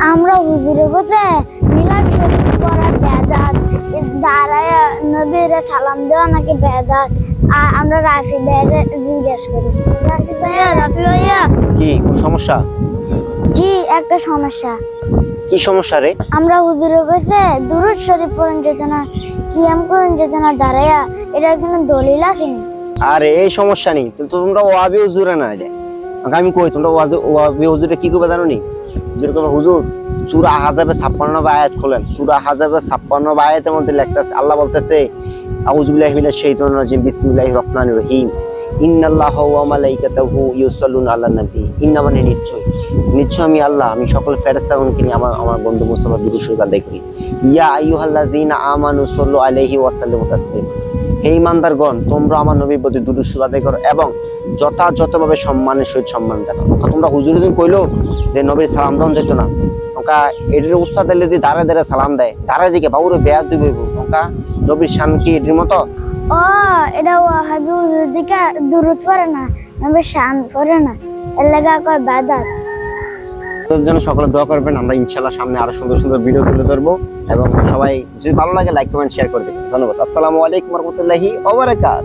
আমরা হুজুরে বসে মিলাদ শরীফ পড়া বেদাত দাঁড়ায় নবীরে সালাম দেওয়া নাকি বেদাত? আর আমরা রাফি ভাইয়া জিজ্ঞেস করি। রাফি ভাইয়া রাফি ভাইয়া? কি কোন সমস্যা? জি একটা সমস্যা। কি সমস্যা রে? আমরা হুজুরে কাছে দুরুদ শরীফ পড়েন যেতনা কিয়াম করেন যেতনা দাঁড়ায়া এটা কিন্তু দলিল আছে নি? আরে এই সমস্যা নেই। তো তোমরা ওয়াবি হুজুরে না আমাকে আমি কই তোমরা ওয়াজ- ওয়াবি হুজুরে কি করবে জানো নি? কবে হুজুর, সুরা হাজাবে ছাপ্পান্ন আয়াত খোলেন। সুরা হাজাবে ছাপ্পান্ন আয়াতের মধ্যে লেখতেছে, আল্লাহ বলতেছে আউযুবিল্লাহি মিনাশ রাজিম রহিম। ইন্নাল্লাহা ইউসাল্লুনা নবী। ইন্না মানে নিশ্চয়। নিশ্চয় আমি আল্লাহ, আমি সকল ফেরেশতাগণকে নিয়ে আমার আমার বন্ধু মুস্তাফা বিদু শুরু আদায় করি। ইয়া আইয়ুহাল্লাযিনা আমানু সাল্লু আলাইহি ওয়া সাল্লিমু হে ইমানদারগণ, তোমরা আমার নবীর প্রতি শুরু আদায় করো এবং যথাযথভাবে সম্মানের সহিত সম্মান জানাও। তোমরা হুজুর দিন কইলো যে নবীর সালাম দাম যেত না। ওকা এটির উস্তাদ যদি দাঁড়ে দাঁড়ে সালাম দেয়, দাঁড়ায় দিকে বাবুরে বেয়া দিবে ওকা নবীর শান কি এটির মতো? ও, এটা হুজুর দিকে না নবী শান পড়ে না। এর লাগা কয় বেদাত। তোর জন্য সকলে দোয়া করবেন। আমরা ইনশাল্লাহ সামনে আরও সুন্দর সুন্দর ভিডিও তুলে ধরবো এবং সবাই যদি ভালো লাগে লাইক কমেন্ট শেয়ার করে দেবেন। ধন্যবাদ। আসসালামু আলাইকুম রহমতুল্লাহি ওবারাকাত